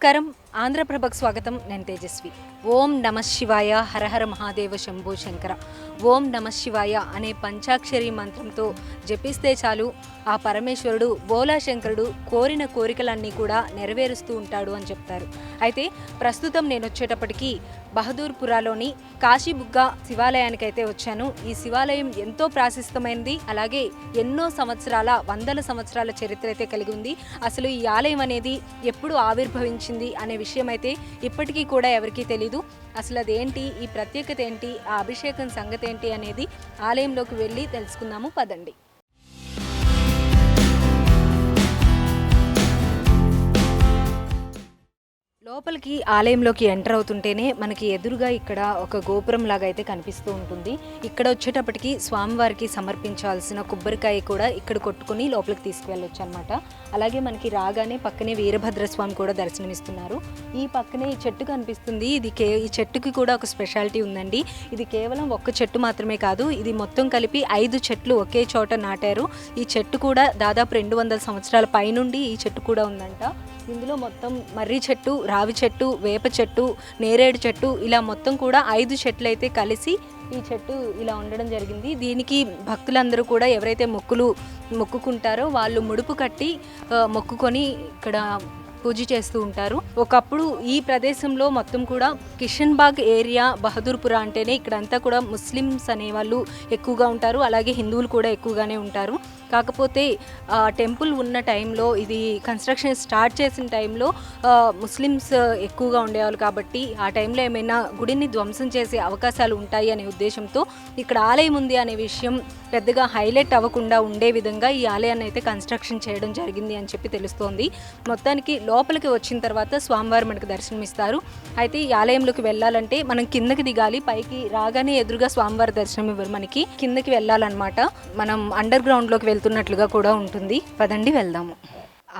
నమస్కారం. ఆంధ్రప్రభకు స్వాగతం. నేను తేజస్వి. ఓం నమ శివాయ. హరహర మహాదేవ శంభో శంకర. ఓం నమ శివాయ అనే పంచాక్షరి మంత్రంతో జపిస్తే చాలు. ఆ పరమేశ్వరుడు బోలా శంకరుడు కోరిన కోరికలన్నీ కూడా నెరవేరుస్తూ ఉంటాడు అని చెప్తారు. అయితే ప్రస్తుతం నేను వచ్చేటప్పటికీ బహదూర్పురాలోని కాశీబుగ్గ శివాలయానికి అయితే వచ్చాను. ఈ శివాలయం ఎంతో ప్రాశస్తమైనది అలాగే ఎన్నో సంవత్సరాల వందల సంవత్సరాల చరిత్ర అయితే కలిగి ఉంది. అసలు ఈ ఆలయం అనేది ఎప్పుడు ఆవిర్భవించింది అనే విషయం అయితే ఇప్పటికీ కూడా ఎవరికీ తెలీదు. అసలు అదేంటి ఈ ప్రత్యేకత ఏంటి ఆ అభిషేకం సంగతి ఏంటి అనేది ఆలయంలోకి వెళ్ళి తెలుసుకుందాము. పదండి. లోపలికి ఆలయంలోకి ఎంటర్ అవుతుంటేనే మనకి ఎదురుగా ఇక్కడ ఒక గోపురం లాగా అయితే కనిపిస్తూ ఉంటుంది. ఇక్కడ వచ్చేటప్పటికి స్వామివారికి సమర్పించాల్సిన కొబ్బరికాయ కూడా ఇక్కడ కొట్టుకుని లోపలికి తీసుకువెళ్ళొచ్చు అనమాట అలాగే మనకి రాగానే పక్కనే వీరభద్ర స్వామి కూడా దర్శనమిస్తున్నారు. ఈ పక్కనే ఈ చెట్టు కనిపిస్తుంది. ఇది కే ఈ చెట్టుకి కూడా ఒక స్పెషాలిటీ ఉందండి. ఇది కేవలం ఒక్క చెట్టు మాత్రమే కాదు ఇది మొత్తం కలిపి ఐదు చెట్లు ఒకే చోట నాటారు. ఈ చెట్టు కూడా దాదాపు రెండు వందల సంవత్సరాల పైనుండి ఈ చెట్టు కూడా ఉందంట. ఇందులో మొత్తం మర్రి చెట్టు రావి చెట్టు వేప చెట్టు నేరేడు చెట్టు ఇలా మొత్తం కూడా ఐదు చెట్లు అయితే కలిసి ఈ చెట్టు ఇలా ఉండడం జరిగింది. దీనికి భక్తులందరూ కూడా ఎవరైతే మొక్కులు మొక్కుకుంటారో వాళ్ళు ముడుపు కట్టి మొక్కుకొని ఇక్కడ పూజ చేస్తూ ఉంటారు. ఒకప్పుడు ఈ ప్రదేశంలో మొత్తం కూడా కిషన్ బాగ్ ఏరియా బహదూర్పుర అంటేనే ఇక్కడంతా కూడా ముస్లిమ్స్ అనేవాళ్ళు ఎక్కువగా ఉంటారు. అలాగే హిందువులు కూడా ఎక్కువగానే ఉంటారు. కాకపోతే టెంపుల్ ఉన్న టైంలో ఇది కన్స్ట్రక్షన్ స్టార్ట్ చేసిన టైంలో ముస్లిమ్స్ ఎక్కువగా ఉండేవాళ్ళు కాబట్టి ఆ టైంలో ఏమైనా గుడిని ధ్వంసం చేసే అవకాశాలు ఉంటాయి అనే ఉద్దేశంతో ఇక్కడ ఆలయం ఉంది అనే విషయం పెద్దగా హైలైట్ అవ్వకుండా ఉండే విధంగా ఈ ఆలయాన్ని అయితే కన్స్ట్రక్షన్ చేయడం జరిగింది అని చెప్పి తెలుస్తోంది. మొత్తానికి లోపలికి వచ్చిన తర్వాత స్వామివారు మనకు దర్శనమిస్తారు. అయితే ఈ ఆలయంలోకి వెళ్ళాలంటే మనం కిందకి దిగాలి పైకి రాగానే ఎదురుగా స్వామివారి దర్శనం ఇవ్వరు మనకి. కిందకి వెళ్ళాలన్నమాట. మనం అండర్ గ్రౌండ్లోకి వెళ్తున్నట్లుగా కూడా ఉంటుంది. పదండి వెళ్దాము.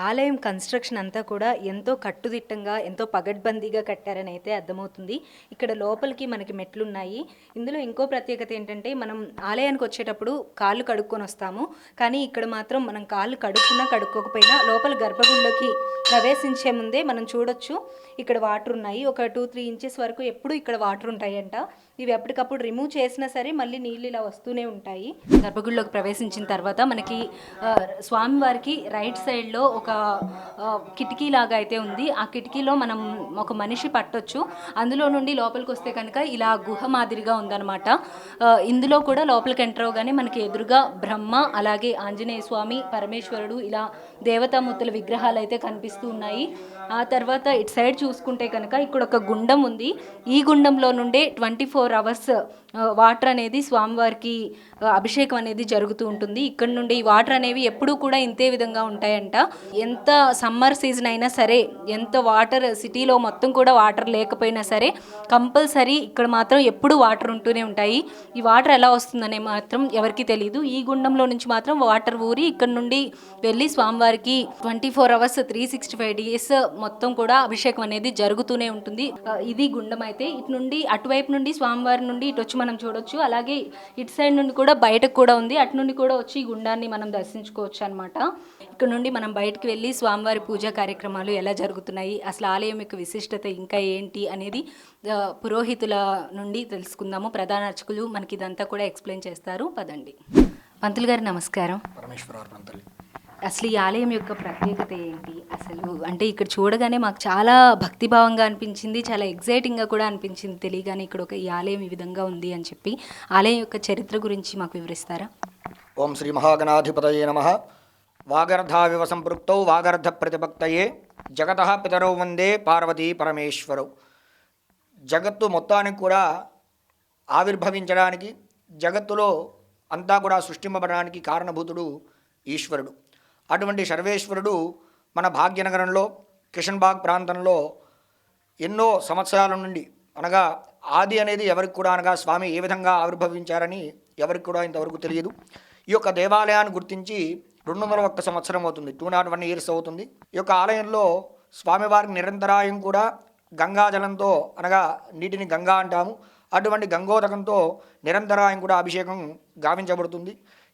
ఆలయం కన్స్ట్రక్షన్ అంతా కూడా ఎంతో కట్టుదిట్టంగా ఎంతో పగడ్బందీగా కట్టారని అయితే అర్థమవుతుంది. ఇక్కడ లోపలికి మనకి మెట్లు ఉన్నాయి ఇందులో ఇంకో ప్రత్యేకత ఏంటంటే మనం ఆలయానికి వచ్చేటప్పుడు కాళ్ళు కడుక్కొని వస్తాము. కానీ ఇక్కడ మాత్రం మనం కాళ్ళు కడుక్కున్నా కడుక్కోకపోయినా లోపల గర్భగుడిలోకి ప్రవేశించే ముందే మనం చూడొచ్చు. ఇక్కడ వాటర్ ఉన్నాయి. ఒక టూ త్రీ ఇంచెస్ వరకు ఎప్పుడు ఇక్కడ వాటర్ ఉంటాయంట. ఇవి ఎప్పటికప్పుడు రిమూవ్ చేసినా సరే మళ్ళీ నీళ్ళు ఇలా వస్తూనే ఉంటాయి. గర్భగుడిలోకి ప్రవేశించిన తర్వాత మనకి స్వామివారికి రైట్ సైడ్లో ఒక కిటికీ లాగా అయితే ఉంది. ఆ కిటికీలో మనం ఒక మనిషి పట్టొచ్చు. అందులో నుండి లోపలికి వస్తే కనుక ఇలా గుహ మాదిరిగా ఉందన్నమాట. ఇందులో కూడా లోపలికి ఎంటర్ అవగానే మనకి ఎదురుగా బ్రహ్మ అలాగే ఆంజనేయ స్వామి పరమేశ్వరుడు ఇలా దేవతామూర్తుల విగ్రహాలు అయితే కనిపిస్తూ ఉన్నాయి. ఆ తర్వాత ఇటు సైడ్ చూసుకుంటే కనుక ఇక్కడ ఒక గుండం ఉంది. ఈ గుండంలో నుండే ట్వంటీ ఫోర్ అవర్స్ వాటర్ అనేది స్వామివారికి అభిషేకం అనేది జరుగుతూ ఉంటుంది. ఇక్కడ నుండి ఈ వాటర్ అనేవి ఎప్పుడూ కూడా ఇంతే విధంగా ఉంటాయంట. ఎంత సమ్మర్ సీజన్ అయినా సరే ఎంత వాటర్ సిటీలో మొత్తం కూడా వాటర్ లేకపోయినా సరే కంపల్సరీ ఇక్కడ మాత్రం ఎప్పుడు వాటర్ ఉంటూనే ఉంటాయి. ఈ వాటర్ ఎలా వస్తుందనే మాత్రం ఎవరికీ తెలియదు ఈ గుండంలో నుంచి మాత్రం వాటర్ ఊరి ఇక్కడ నుండి వెళ్ళి స్వామివారి స్వామివారికి twenty four hours three sixty five days మొత్తం కూడా అభిషేకం అనేది జరుగుతూనే ఉంటుంది. ఇది గుండం అయితే. ఇటు నుండి అటువైపు నుండి స్వామివారి నుండి ఇటు వచ్చి మనం చూడొచ్చు. అలాగే ఇటు సైడ్ నుండి కూడా బయటకు కూడా ఉంది. అటు నుండి కూడా వచ్చి ఈ గుండాన్ని మనం దర్శించుకోవచ్చు అనమాట ఇక్కడ నుండి మనం బయటకు వెళ్ళి స్వామివారి పూజా కార్యక్రమాలు ఎలా జరుగుతున్నాయి అసలు ఆలయం యొక్క విశిష్టత ఇంకా ఏంటి అనేది పురోహితుల నుండి తెలుసుకుందాము. ప్రధాన అర్చకులు మనకి ఇదంతా కూడా ఎక్స్ప్లెయిన్ చేస్తారు. పదండి. పంతులు గారు నమస్కారం. పరమేశ్వర అసలు ఈ ఆలయం యొక్క ప్రత్యేకత ఏంటి? అసలు అంటే ఇక్కడ చూడగానే మాకు చాలా భక్తిభావంగా అనిపించింది చాలా ఎగ్జైటింగ్గా కూడా అనిపించింది తెలియగానే ఇక్కడ ఒక ఈ ఆలయం ఈ విధంగా ఉంది అని చెప్పి. ఆలయం యొక్క చరిత్ర గురించి మాకు వివరిస్తారా? ఓం శ్రీ మహాగణాధిపతయే నమ. వాగర్ధావివ సంపృక్తౌ వాగర్ధ ప్రతిభక్తయే జగత పితరౌ వందే పార్వతీ పరమేశ్వరౌ. జగత్తు మొత్తానికి కూడా ఆవిర్భవించడానికి జగత్తులో అంతా కూడా సృష్టింపబడడానికి కారణభూతుడు ఈశ్వరుడు. అటువంటి సర్వేశ్వరుడు మన భాగ్యనగరంలో కిషన్బాగ్ ప్రాంతంలో ఎన్నో సంవత్సరాల నుండి అనగా ఆది అనేది ఎవరికి కూడా అనగా స్వామి ఏ విధంగా ఆవిర్భవించారని ఎవరికి కూడా ఇంతవరకు తెలియదు. ఈ యొక్క దేవాలయాన్ని గుర్తించి రెండు వందల ఒక్క సంవత్సరం అవుతుంది. టూ నాట్ వన్ ఇయర్స్ అవుతుంది. ఈ యొక్క ఆలయంలో స్వామివారికి నిరంతరాయం కూడా గంగాజలంతో అనగా నీటిని గంగా అంటాము. అటువంటి గంగోదకంతో నిరంతరాయం కూడా అభిషేకం గావించబడుతుంది.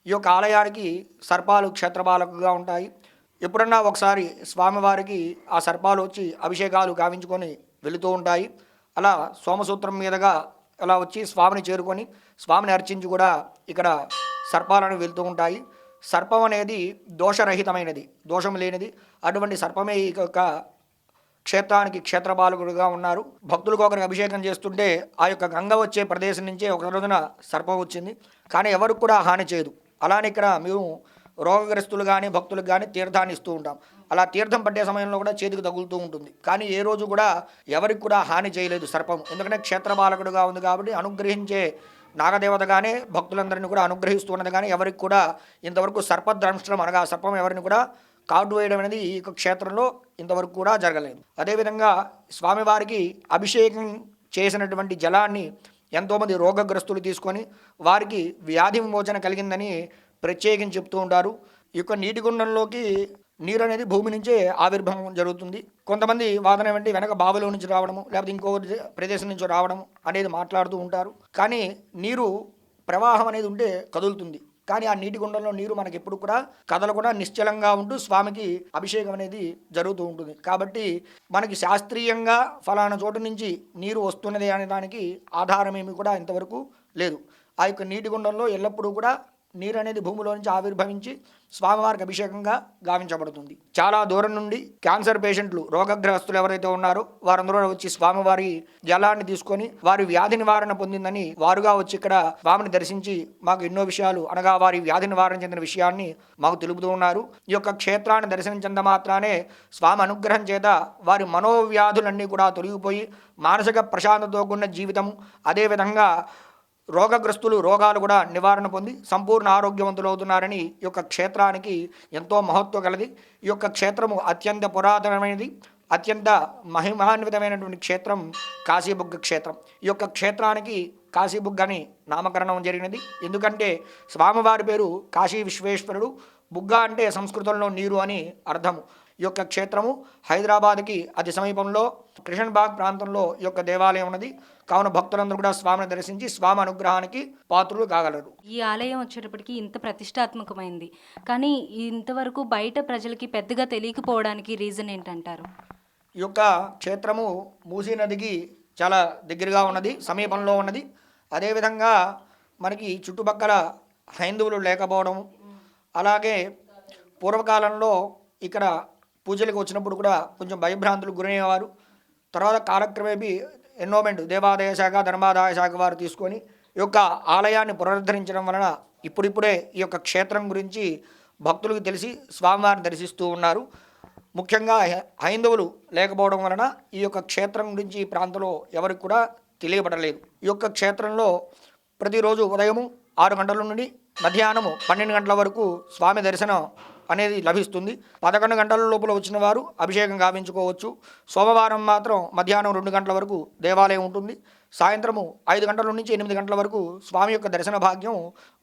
ఈ యొక్క ఆలయానికి సర్పాలు క్షేత్రపాలకుగా ఉంటాయి. ఎప్పుడన్నా ఒకసారి స్వామివారికి ఆ సర్పాలు వచ్చి అభిషేకాలు గావించుకొని వెళుతూ ఉంటాయి. అలా సోమసూత్రం మీదుగా అలా వచ్చి స్వామిని చేరుకొని స్వామిని అర్చించి కూడా ఇక్కడ సర్పాలను వెళ్తూ ఉంటాయి. సర్పం అనేది దోషరహితమైనది దోషం లేనిది. అటువంటి సర్పమే ఈ యొక్క క్షేత్రానికి క్షేత్రపాలకుడుగా ఉన్నారు. భక్తులకు ఒకరికి అభిషేకం చేస్తుంటే ఆ యొక్క గంగ వచ్చే ప్రదేశం నుంచే ఒక రోజున సర్పం వచ్చింది. కానీ ఎవరికి కూడా హాని చేయదు. అలానే ఇక్కడ మేము రోగగ్రస్తులు కానీ భక్తులకు కానీ తీర్థాన్ని ఇస్తూ ఉంటాం. అలా తీర్థం పట్టే సమయంలో కూడా చేతికి తగులుతూ ఉంటుంది. కానీ ఏ రోజు కూడా ఎవరికి కూడా హాని చేయలేదు సర్పం. ఎందుకంటే క్షేత్రపాలకుడుగా ఉంది కాబట్టి అనుగ్రహించే నాగదేవతగానే భక్తులందరినీ కూడా అనుగ్రహిస్తూ ఉన్నది. కానీ ఎవరికి కూడా ఇంతవరకు సర్పద్రంష్టం అనగా సర్పం ఎవరిని కూడా కాటు వేయడం అనేది ఈ యొక్క క్షేత్రంలో ఇంతవరకు కూడా జరగలేదు. అదేవిధంగా స్వామివారికి అభిషేకం చేసినటువంటి జలాన్ని ఎంతోమంది రోగగ్రస్తులు తీసుకొని వారికి వ్యాధి విమోచన కలిగిందని ప్రత్యేకించి చెప్తూ ఉంటారు. ఈ యొక్క నీటి గుండంలోకి నీరు అనేది భూమి నుంచే ఆవిర్భావం జరుగుతుంది. కొంతమంది వాదన ఏమంటే వెనక బావిలో నుంచి రావడము లేకపోతే ఇంకో ప్రదేశం నుంచి రావడము అనేది మాట్లాడుతూ ఉంటారు. కానీ నీరు ప్రవాహం అనేది ఉంటే కదులుతుంది. కానీ ఆ నీటి గుండంలో నీరు మనకి ఎప్పుడు కూడా కదలకుండా నిశ్చలంగా ఉంటూ స్వామికి అభిషేకం అనేది జరుగుతూ ఉంటుంది. కాబట్టి మనకి శాస్త్రీయంగా ఫలానా చోటు నుంచి నీరు వస్తున్నది అనే దానికి ఆధారం ఏమి కూడా ఇంతవరకు లేదు. ఆ యొక్క నీటి గుండంలో ఎల్లప్పుడూ కూడా నీరు అనేది భూమిలో నుంచి ఆవిర్భవించి స్వామివారికి అభిషేకంగా గావించబడుతుంది. చాలా దూరం నుండి క్యాన్సర్ పేషెంట్లు రోగగ్రస్తులు ఎవరైతే ఉన్నారో వారందరూ వచ్చి స్వామివారి జలాన్ని తీసుకొని వారి వ్యాధి నివారణ పొందిందని వారుగా వచ్చి ఇక్కడ స్వామిని దర్శించి మాకు ఎన్నో విషయాలు అనగా వారి వ్యాధి నివారణ చెందిన విషయాన్ని మాకు తెలుపుతూ ఉన్నారు. ఈ యొక్క క్షేత్రాన్ని దర్శించినంత మాత్రానే స్వామి అనుగ్రహం చేత వారి మనోవ్యాధులన్నీ కూడా తొలగిపోయి మానసిక ప్రశాంతతో కూడిన జీవితం అదేవిధంగా రోగగ్రస్తులు రోగాలు కూడా నివారణ పొంది సంపూర్ణ ఆరోగ్యవంతులు అవుతున్నారని ఈ యొక్క క్షేత్రానికి ఎంతో మహత్వం కలది ఈ యొక్క క్షేత్రము అత్యంత పురాతనమైనది అత్యంత మహిమాన్వితమైనటువంటి క్షేత్రం కాశీబుగ్గ క్షేత్రం. ఈ యొక్క క్షేత్రానికి కాశీబుగ్గ అని నామకరణం జరిగినది. ఎందుకంటే స్వామివారి పేరు కాశీ విశ్వేశ్వరుడు బుగ్గ అంటే సంస్కృతంలో నీరు అని అర్థము. ఈ యొక్క క్షేత్రము హైదరాబాద్కి అతి సమీపంలో కృష్ణబాగ్ ప్రాంతంలో ఈ యొక్క దేవాలయం ఉన్నది. కావున భక్తులందరూ కూడా స్వామిని దర్శించి స్వామి అనుగ్రహానికి పాత్రులు కాగలరు. ఈ ఆలయం వచ్చేటప్పటికి ఇంత ప్రతిష్టాత్మకమైంది. కానీ ఇంతవరకు బయట ప్రజలకి పెద్దగా తెలియకపోవడానికి రీజన్ ఏంటంటారు? ఈ యొక్క క్షేత్రము మూసీ నదికి చాలా దగ్గరగా ఉన్నది సమీపంలో ఉన్నది. అదేవిధంగా మనకి చుట్టుపక్కల హైందువులు లేకపోవడం అలాగే పూర్వకాలంలో ఇక్కడ పూజలకు వచ్చినప్పుడు కూడా కొంచెం భయభ్రాంతులు గురయ్యేవారు. తర్వాత కాలక్రమేపీ ఎన్నోమెంట్ దేవాదాయ శాఖ ధర్మాదాయ శాఖ వారు తీసుకొని ఈ యొక్క ఆలయాన్ని పునరుద్ధరించడం వలన ఇప్పుడిప్పుడే ఈ యొక్క క్షేత్రం గురించి భక్తులకు తెలిసి స్వామివారిని దర్శిస్తూ ఉన్నారు. ముఖ్యంగా హై- హైందవులు లేకపోవడం వలన ఈ యొక్క క్షేత్రం గురించి ఈ ప్రాంతంలో ఎవరికి కూడా తెలియబడలేదు ఈ యొక్క క్షేత్రంలో ప్రతిరోజు ఉదయము ఆరు గంటల నుండి మధ్యాహ్నము పన్నెండు గంటల వరకు స్వామి దర్శనం అనేది లభిస్తుంది. పదకొండు గంటల లోపల వచ్చిన వారు అభిషేకం గావించుకోవచ్చు. సోమవారం మాత్రం మధ్యాహ్నం రెండు గంటల వరకు దేవాలయం ఉంటుంది. సాయంత్రము ఐదు గంటల నుంచి ఎనిమిది గంటల వరకు స్వామి యొక్క దర్శన భాగ్యం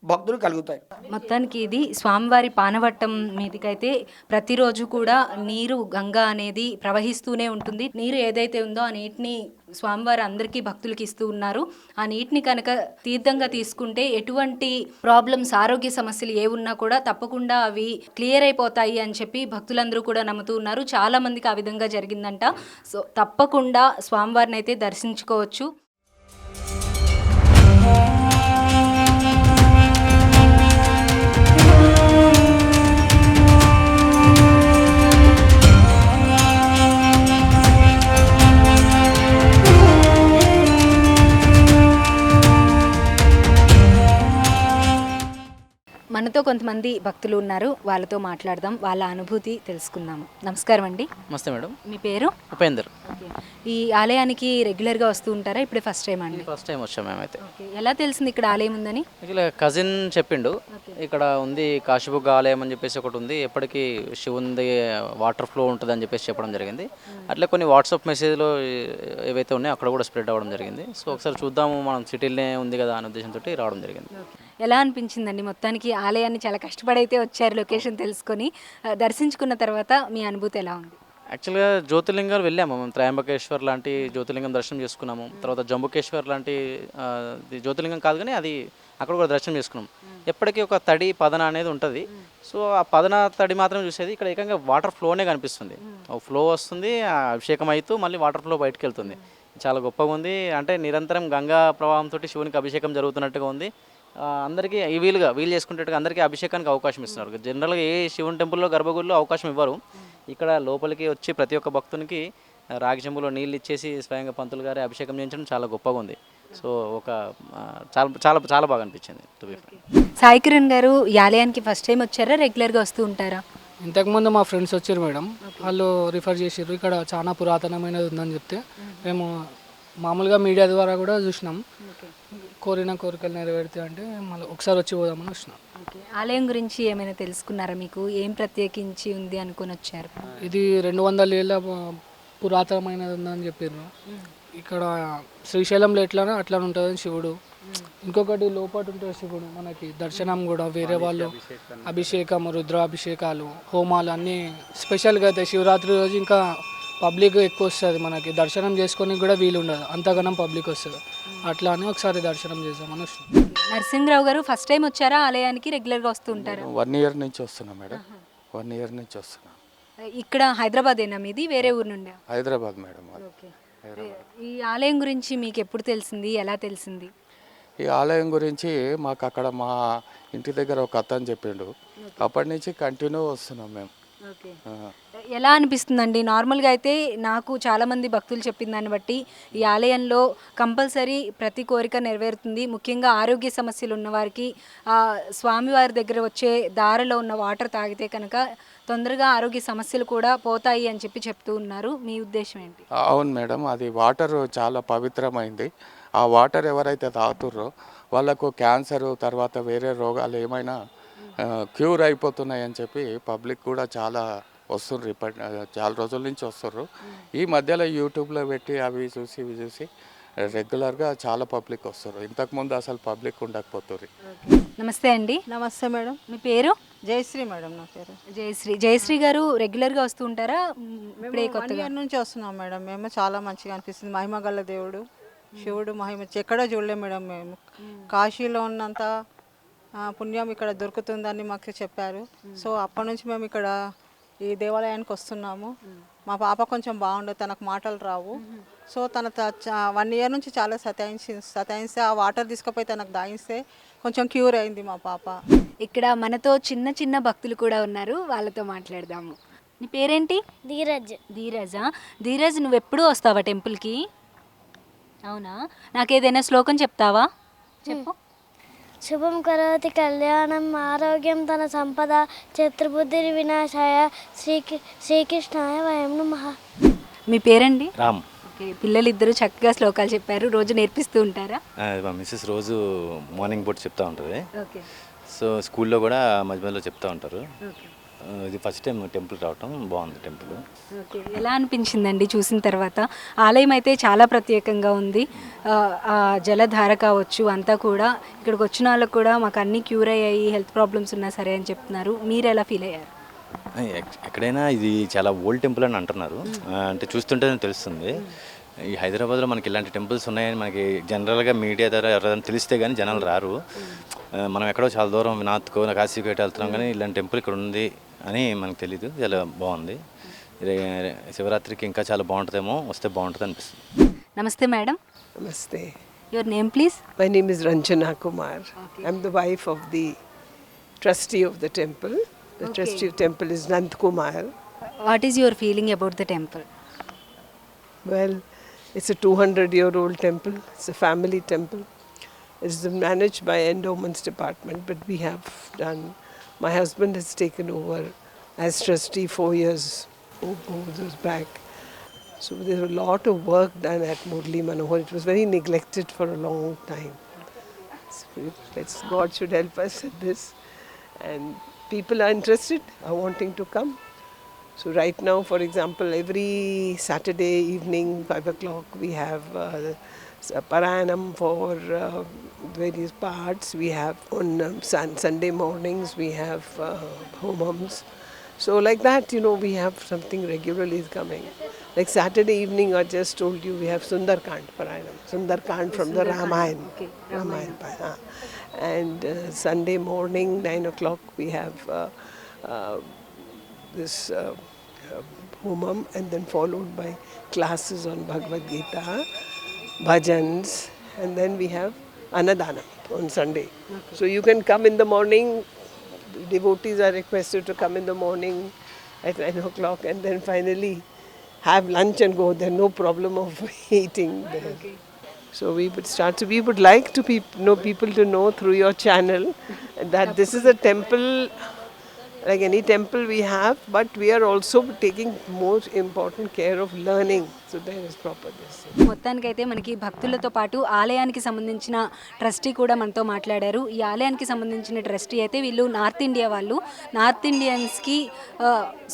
భక్తులు కలుగుతాయి. మొత్తానికి ఇది స్వామివారి పానవట్టం మీదకైతే ప్రతిరోజు కూడా నీరు గంగా అనేది ప్రవహిస్తూనే ఉంటుంది. నీరు ఏదైతే ఉందో ఆ నీటిని స్వామివారు అందరికీ భక్తులకి ఇస్తూ ఉన్నారు. ఆ నీటిని కనుక తీర్థంగా తీసుకుంటే ఎటువంటి ప్రాబ్లమ్స్ ఆరోగ్య సమస్యలు ఏ ఉన్నా కూడా తప్పకుండా అవి క్లియర్ అయిపోతాయి అని చెప్పి భక్తులందరూ కూడా నమ్ముతూ ఉన్నారు. చాలా మందికి ఆ విధంగా జరిగిందంట. సో తప్పకుండా స్వామివారిని అయితే దర్శించుకోవచ్చు. మనతో కొంతమంది భక్తులు ఉన్నారు. వాళ్ళతో మాట్లాడదాం. వాళ్ళ అనుభూతి తెలుసుకుందాము నమస్కారం అండి. నమస్తే మేడం. మీ పేరు? ఉపేందర్. ఈ ఆలయానికి రెగ్యులర్గా వస్తూ ఉంటారా? ఇప్పుడే ఫస్ట్ టైం అండి? ఫస్ట్ టైం వచ్చాం మేమైతే. ఎలా తెలిసింది ఇక్కడ ఆలయం ఉందని? ఇలా కజిన్ చెప్పిండు. ఇక్కడ ఉంది కాశీబుగ్గ ఆలయం అని చెప్పేసి ఒకటి ఉంది. ఎప్పటికీ శివుంది వాటర్ ఫ్లో ఉంటుంది అని చెప్పేసి చెప్పడం జరిగింది. అట్లా కొన్ని వాట్సాప్ మెసేజ్లో ఏవైతే ఉన్నాయో అక్కడ కూడా స్ప్రెడ్ అవ్వడం జరిగింది. సో ఒకసారి చూద్దాము మనం సిటీలోనే ఉంది కదా అనే ఉద్దేశంతో రావడం జరిగింది. ఎలా అనిపించిందండి? మొత్తానికి ఆలయాన్ని చాలా కష్టపడైతే వచ్చారు లొకేషన్ తెలుసుకొని దర్శించుకున్న తర్వాత మీ అనుభూతి ఎలా ఉంది? యాక్చువల్గా జ్యోతిర్లింగాలు వెళ్ళాము. మేము త్రయంబకేశ్వర్ లాంటి జ్యోతిర్లింగం దర్శనం చేసుకున్నాము. తర్వాత జంబుకేశ్వర్ లాంటి జ్యోతిర్లింగం కాదు కానీ అది అక్కడ కూడా దర్శనం చేసుకున్నాం. ఎప్పటికీ ఒక తడి పదన అనేది ఉంటుంది. సో ఆ పదన తడి మాత్రం చూసేది. ఇక్కడ ఏకంగా వాటర్ ఫ్లోనే కనిపిస్తుంది. ఫ్లో వస్తుంది ఆ అభిషేకం అవుతూ మళ్ళీ వాటర్ ఫ్లో బయటకు వెళ్తుంది చాలా గొప్పగా ఉంది. అంటే నిరంతరం గంగా ప్రవాహంతో శివునికి అభిషేకం జరుగుతున్నట్టుగా ఉంది. అందరికీ ఈ వీలుగా వీలు చేసుకునేట్టుగా అందరికీ అభిషేకానికి అవకాశం ఇస్తున్నారు. జనరల్గా ఏ శివుని టెంపుల్లో గర్భగుడిలో అవకాశం ఇవ్వరు. ఇక్కడ లోపలికి వచ్చి ప్రతి ఒక్క భక్తునికి రాగి చెంబులో నీళ్ళు ఇచ్చేసి స్వయంగా పంతులు గారి అభిషేకం చేయించడం చాలా గొప్పగా ఉంది. సో ఒక చాలా చాలా చాలా బాగా అనిపించింది టు బి సాయి కిరణ్ గారు ఈ ఆలయానికి ఫస్ట్ టైం వచ్చారా? రెగ్యులర్గా వస్తూ ఉంటారా? ఇంతకుముందు మా ఫ్రెండ్స్ వచ్చారు మేడం. వాళ్ళు రిఫర్ చేసారు ఇక్కడ చాలా పురాతనమైనది ఉందని చెప్తే మేము మామూలుగా మీడియా ద్వారా కూడా చూసినాం. కోరిన కోరికలు నెరవేరితే అంటే మళ్ళీ ఒకసారి వచ్చి పోదామని వచ్చినాం. ఓకే. ఆలయం గురించి ఏమైనా తెలుసుకున్నారా మీకు? ఏం ప్రత్యేకించి ఉంది అనుకుని వచ్చారు? ఇది రెండు వందల ఏళ్ళ పురాతనమైనది ఉందని చెప్పారు ఇక్కడ శ్రీశైలంలో ఎట్లానో అట్లానే ఉంటుందని శివుడు. ఇంకొకటి లోపల ఉంటుంది శివుడు మనకి. దర్శనం కూడా వేరే వాళ్ళు అభిషేకం. రుద్రాభిషేకాలు హోమాలు అన్నీ స్పెషల్గా అయితే శివరాత్రి రోజు ఇంకా పబ్లిక్ ఎక్కువ వస్తుంది మనకి. దర్శనం చేసుకొని కూడా వీలు ఉండదు అంతగానం పబ్లిక్ వస్తుంది. అట్లా అని ఒకసారి దర్శనం చేద్దామని వచ్చినాం. నరసింహరావు గారు ఫస్ట్ టైం వచ్చారా? ఆలయానికి రెగ్యులర్గా వస్తూ ఉంటారా వన్ ఇయర్ నుంచి వస్తున్నా మేడం. వన్ ఇయర్ నుంచి వస్తున్నా. ఇక్కడ హైదరాబాదేనా మీది? వేరే ఊరు నుండా? హైదరాబాద్ మేడం ఈ ఆలయం గురించి మీకు ఎప్పుడు తెలిసింది? ఎలా తెలిసింది? ఈ ఆలయం గురించి మాకు అక్కడ మా ఇంటి దగ్గర ఒక అతను చెప్పిండు. అప్పటి నుంచి కంటిన్యూ వస్తున్నాం మేము. ఎలా అనిపిస్తుందండి? నార్మల్గా అయితే నాకు చాలామంది భక్తులు చెప్పిన దాన్ని బట్టి ఈ ఆలయంలో కంపల్సరీ ప్రతి కోరిక నెరవేరుతుంది. ముఖ్యంగా ఆరోగ్య సమస్యలు ఉన్నవారికి స్వామివారి దగ్గర వచ్చే దారిలో ఉన్న వాటర్ తాగితే కనుక తొందరగా ఆరోగ్య సమస్యలు కూడా పోతాయి అని చెప్పి చెప్తూ ఉన్నారు. మీ ఉద్దేశం ఏంటి? అవును మేడం. అది వాటర్ చాలా పవిత్రమైంది. ఆ వాటర్ ఎవరైతే తాగుతుర్రో వాళ్ళకు క్యాన్సర్ తర్వాత వేరే రోగాలు ఏమైనా క్యూర్ అయిపోతున్నాయని చెప్పి పబ్లిక్ కూడా చాలా వస్తుర్రు ఇప్పటి చాలా రోజుల నుంచి వస్తుర్రు ఈ మధ్యలో యూట్యూబ్లో పెట్టి అవి చూసి ఇవి చూసి రెగ్యులర్గా చాలా పబ్లిక్ వస్తారు ఇంతకుముందు అసలు పబ్లిక్ ఉండకపోతుర్రు. నమస్తే అండి. నమస్తే మేడం. మీ పేరు? జయశ్రీ మేడం నా పేరు. జయశ్రీ. జయశ్రీ గారు రెగ్యులర్గా వస్తూ ఉంటారా? ఇప్పుడే ఇయర్ నుంచి వస్తున్నాం మేడం. మేము చాలా మంచిగా అనిపిస్తుంది. మహిమ గల దేవుడు శివుడు మహిమ ఎక్కడో చూడలేం మేడం మేము. కాశీలో ఉన్నంత పుణ్యం ఇక్కడ దొరుకుతుందని మాకు చెప్పారు. సో అప్పటి నుంచి మేము ఇక్కడ ఈ దేవాలయానికి వస్తున్నాము. మా పాప కొంచెం బాగుండదు తనకు మాటలు రావు. సో తన వన్ ఇయర్ నుంచి చాలా సతాయించి సతాయిస్తే ఆ వాటర్ తీసుకుపోయి తనకు దాయిస్తే కొంచెం క్యూర్ అయింది మా పాప. ఇక్కడ మనతో చిన్న చిన్న భక్తులు కూడా ఉన్నారు వాళ్ళతో మాట్లాడదాము. నీ పేరేంటి? ధీరజ్. ధీరజా? ధీరజ్ నువ్వు ఎప్పుడు వస్తావా టెంపుల్కి? అవునా? నాకేదైనా శ్లోకం చెప్తావా? చెప్పు. శుభం కరోతి కళ్యాణం ఆరోగ్యం తన సంపద చతుర్బుద్ధి వినాశాయ. శ్రీకి శ్రీకృష్ణాయ వయం నమః. మీ పేరండి? రామ్. ఓకే పిల్లలిద్దరూ చక్కగా శ్లోకాలు చెప్పారు. రోజు నేర్పిస్తూ ఉంటారా? మా మిస్సెస్ రోజు మార్నింగ్ పూట చెప్తా ఉంటుంది. ఓకే. సో స్కూల్లో కూడా మధ్య మధ్యలో చెప్తా ఉంటారు. ఇది ఫస్ట్ టైం టెంపుల్ రావటం బాగుంది టెంపుల్ ఓకే ఎలా అనిపించిందండి చూసిన తర్వాత? ఆలయం అయితే చాలా ప్రత్యేకంగా ఉంది. ఆ, జలధార కావచ్చు అంతా కూడా ఇక్కడికి వచ్చిన వాళ్ళకు కూడా మాకు అన్నీ క్యూర్ అయ్యాయి హెల్త్ ప్రాబ్లమ్స్ ఉన్నా సరే అని చెప్తున్నారు. మీరు ఎలా ఫీల్ అయ్యారు? ఎక్కడైనా ఇది చాలా ఓల్డ్ టెంపుల్ అని అంటున్నారు. అంటే చూస్తుంటేనే తెలుస్తుంది. ఈ హైదరాబాద్లో మనకి ఇలాంటి టెంపుల్స్ ఉన్నాయని మనకి జనరల్గా మీడియా ద్వారా ఎవరైనా తెలిస్తే కానీ జనాలు రారు. మనం ఎక్కడో చాలా దూరం వినాత్కో కాశీకి గట్రా వెళ్తున్నాం కానీ ఇలాంటి టెంపుల్ ఇక్కడ ఉంది. అని మనకు తెలియదు చాలా బాగుంది శివరాత్రికి ఇంకా చాలా బాగుంటుందేమో వస్తే బాగుంటుంది అనిపిస్తుంది నమస్తే madam Namaste. Your name please My name is Ranjana Kumar. I'm the wife of the trustee of the temple. The trustee of temple is Nand Kumar. What is your feeling about the temple Well, it's a 200 year old temple. It's a family temple. It's managed by endowments department, but we have done. My husband has taken over as trustee four years back. So there's a lot of work done at Murli Manohar. It was very neglected for a long time. So let's God should help us at this. And people are interested, are wanting to come. So right now, for example, every Saturday evening, five o'clock, we have uh, s- a Parayanam for uh, various parts. We have on um, sun- Sunday mornings we have uh, homams. So like that, you know, we have something regularly is coming. Like Saturday evening, I just told you we have Sundarkand Parayanam. Sundarkand from the Ramayana. Ramayana. uh, And uh, Sunday morning, 9 o'clock, we have uh, uh, this uh, uh, homam and then followed by classes on Bhagavad Gita, bhajans, and then we have Anadana on Sunday. So you can come in the morning, devotees are requested to come in the morning at 9 o'clock and then finally have lunch and go. There's no problem of eating there. So we would start. So we would like to peop- know people to know through your channel that this is a temple, like any temple we have, but we are also taking most important care of learning. మొత్తానికైతే మనకి భక్తులతో పాటు ఆలయానికి సంబంధించిన trustee కూడా మనతో మాట్లాడారు. ఈ ఆలయానికి సంబంధించిన ట్రస్టీ అయితే వీళ్ళు నార్త్ ఇండియా వాళ్ళు. నార్త్ ఇండియన్స్కి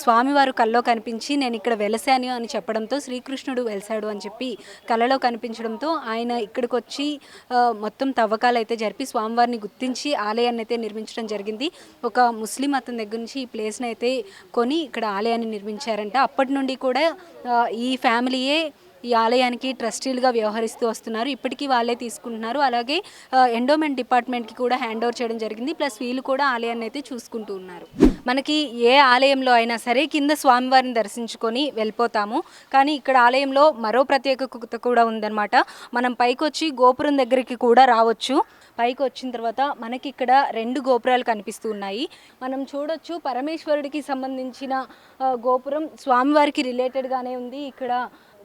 స్వామివారు కల్లో కనిపించి నేను ఇక్కడ వెలసాను అని చెప్పడంతో శ్రీకృష్ణుడు వెలిసాడు అని చెప్పి కలలో కనిపించడంతో ఆయన ఇక్కడికి వచ్చి మొత్తం తవ్వకాలు అయితే జరిపి స్వామివారిని గుర్తించి ఆలయాన్ని అయితే నిర్మించడం జరిగింది. ఒక ముస్లిం అతని దగ్గర నుంచి ఈ ప్లేస్ని అయితే కొని ఇక్కడ ఆలయాన్ని నిర్మించారంట. అప్పటి నుండి కూడా ఈ ఫ్యామిలీయే ఈ ఆలయానికి ట్రస్టీలుగా వ్యవహరిస్తూ వస్తున్నారు. ఇప్పటికీ వాళ్ళే తీసుకుంటున్నారు. అలాగే ఎండోమెంట్ డిపార్ట్మెంట్కి కూడా హ్యాండ్ ఓవర్ చేయడం జరిగింది. ప్లస్ వీళ్ళు కూడా ఆలయాన్ని అయితే చూసుకుంటూ ఉన్నారు. మనకి ఏ ఆలయంలో అయినా సరే కింద స్వామివారిని దర్శించుకొని వెళ్ళిపోతాము. కానీ ఇక్కడ ఆలయంలో మరో ప్రత్యేకత కూడా ఉందన్నమాట. మనం పైకి వచ్చి గోపురం దగ్గరికి కూడా రావచ్చు. పైకి వచ్చిన తర్వాత మనకి ఇక్కడ రెండు గోపురాలు కనిపిస్తూ ఉన్నాయి. మనం చూడొచ్చు పరమేశ్వరుడికి సంబంధించిన గోపురం స్వామివారికి రిలేటెడ్గానే ఉంది. ఇక్కడ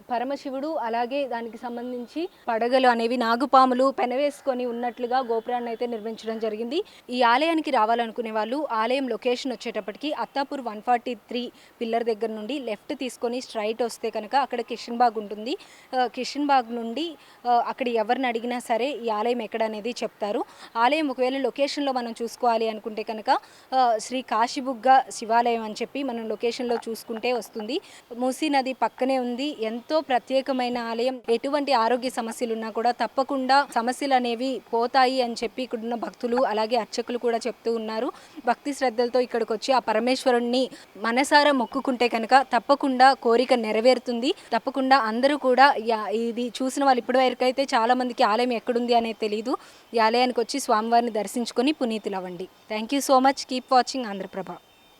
పరమశివుడు అలాగే దానికి సంబంధించి పడగలు అనేవి నాగుపాములు పెనవేసుకొని ఉన్నట్లుగా గోపురాన్ని అయితే నిర్మించడం జరిగింది. ఈ ఆలయానికి రావాలనుకునే వాళ్ళు ఆలయం లొకేషన్ వచ్చేటప్పటికి Attapur one forty three pillar దగ్గర నుండి లెఫ్ట్ తీసుకొని స్ట్రైట్ వస్తే కనుక అక్కడ కిషన్ బాగ్ ఉంటుంది. కిషన్ బాగ్ నుండి అక్కడ ఎవరిని అడిగినా సరే ఈ ఆలయం ఎక్కడ అనేది చెప్తారు. ఆలయం ఒకవేళ లొకేషన్లో మనం చూసుకోవాలి అనుకుంటే కనుక శ్రీ కాశీబుగ్గ శివాలయం అని చెప్పి మనం లొకేషన్లో చూసుకుంటే వస్తుంది. మూసీ నది పక్కనే ఉంది. ఎంతో ప్రత్యేకమైన ఆలయం. ఎటువంటి ఆరోగ్య సమస్యలు ఉన్నా కూడా తప్పకుండా సమస్యలు అనేవి పోతాయి అని చెప్పి ఇక్కడున్న భక్తులు అలాగే అర్చకులు కూడా చెప్తూ ఉన్నారు. భక్తి శ్రద్ధలతో ఇక్కడికి వచ్చి ఆ పరమేశ్వరుణ్ణి మనసారా మొక్కుకుంటే కనుక తప్పకుండా కోరిక నెరవేరుతుంది. తప్పకుండా అందరూ కూడా ఇది చూసిన వాళ్ళు ఇప్పటి వరకైతే చాలా మందికి ఆలయం ఎక్కడుంది అనేది తెలియదు ఈ ఆలయానికి వచ్చి స్వామివారిని దర్శించుకొని పునీతులు అవ్వండి thank you so much keep watching Andhra Prabha